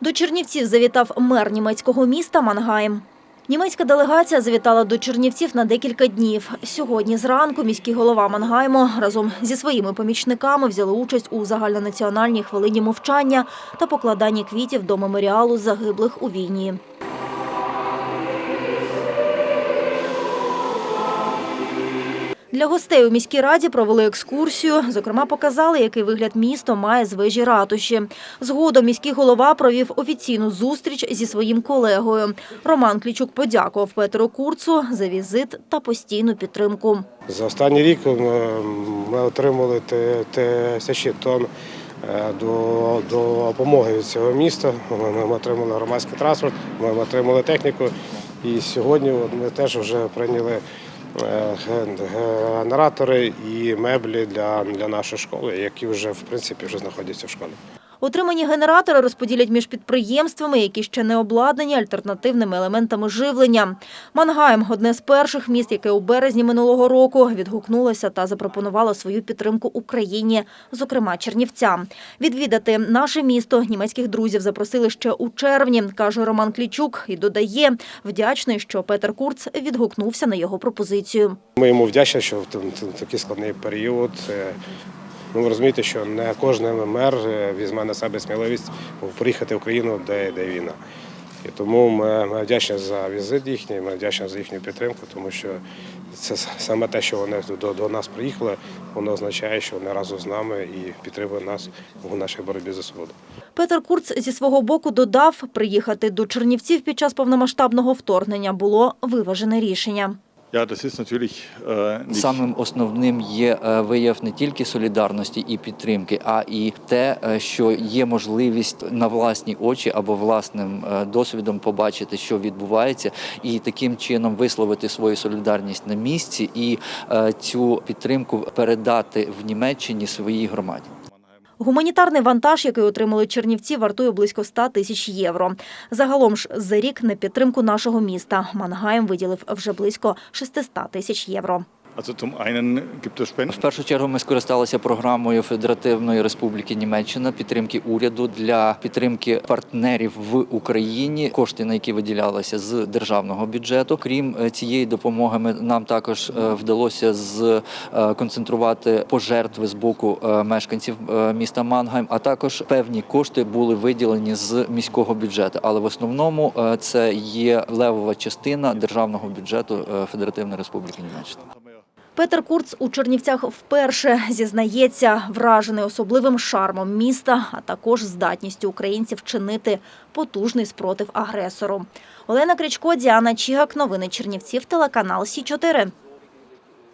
До Чернівців завітав мер німецького міста Мангайм. Німецька делегація завітала до Чернівців на декілька днів. Сьогодні зранку міський голова Мангайму разом зі своїми помічниками взяли участь у загальнонаціональній хвилині мовчання та покладанні квітів до меморіалу загиблих у війні. Для гостей у міській раді провели екскурсію. Зокрема, показали, який вигляд місто має з вежі ратуші. Згодом міський голова провів офіційну зустріч зі своїм колегою. Роман Клічук подякував Петру Курцу за візит та постійну підтримку. За останній рік ми, ми отримали тисячі тонн е, до, до допомоги від цього міста. Ми, отримали громадський транспорт, ми отримали техніку. І сьогодні ми теж вже прийняли генератори і меблі для, для нашої школи, які вже в принципі вже знаходяться в школі. Отримані генератори розподілять між підприємствами, які ще не обладнані альтернативними елементами живлення. Мангайм – одне з перших міст, яке у березні минулого року відгукнулося та запропонувало свою підтримку Україні, зокрема Чернівцям. Відвідати наше місто німецьких друзів запросили ще у червні, каже Роман Клічук, і додає, вдячний, що Петер Курц відгукнувся на його пропозицію. Ми йому вдячні, що в такий складний період. Ну, ви розумієте, що не кожен мер е, візьме на себе сміливість приїхати в Україну, де, де війна. І тому ми, вдячні за візит їхній, ми вдячні за їхню підтримку, тому що це саме те, що вони до, до нас приїхали, воно означає, що вони разом з нами і підтримують нас у нашій боротьбі за свободу. Петер Курц зі свого боку додав, приїхати до Чернівців під час повномасштабного вторгнення було виважене рішення. Äh, Самим основним є е, вияв не тільки солідарності і підтримки, а і те, е, що є можливість на власні очі або власним е, досвідом побачити, що відбувається, і таким чином висловити свою солідарність на місці і цю підтримку передати в Німеччині своїй громаді. Гуманітарний вантаж, який отримали Чернівці, вартує близько 100 тисяч євро. Загалом ж за рік на підтримку нашого міста Мангайм виділив вже близько 600 тисяч євро. В першу чергу ми скористалися програмою Федеративної Республіки Німеччина підтримки уряду для підтримки партнерів в Україні, кошти на які виділялися з державного бюджету. Крім е, цієї допомоги, нам також е, вдалося з е, пожертви з боку мешканців міста Мангайм, а також певні кошти були виділені з міського бюджету. Але в основному це є левова частина державного бюджету Федеративної Республіки Німеччина. Петер Курц у Чернівцях вперше зізнається, вражений особливим шармом міста, а також здатністю українців чинити потужний спротив агресору. Олена Кричко, Діана Чігак. Новини Чернівців, телеканал Сі 4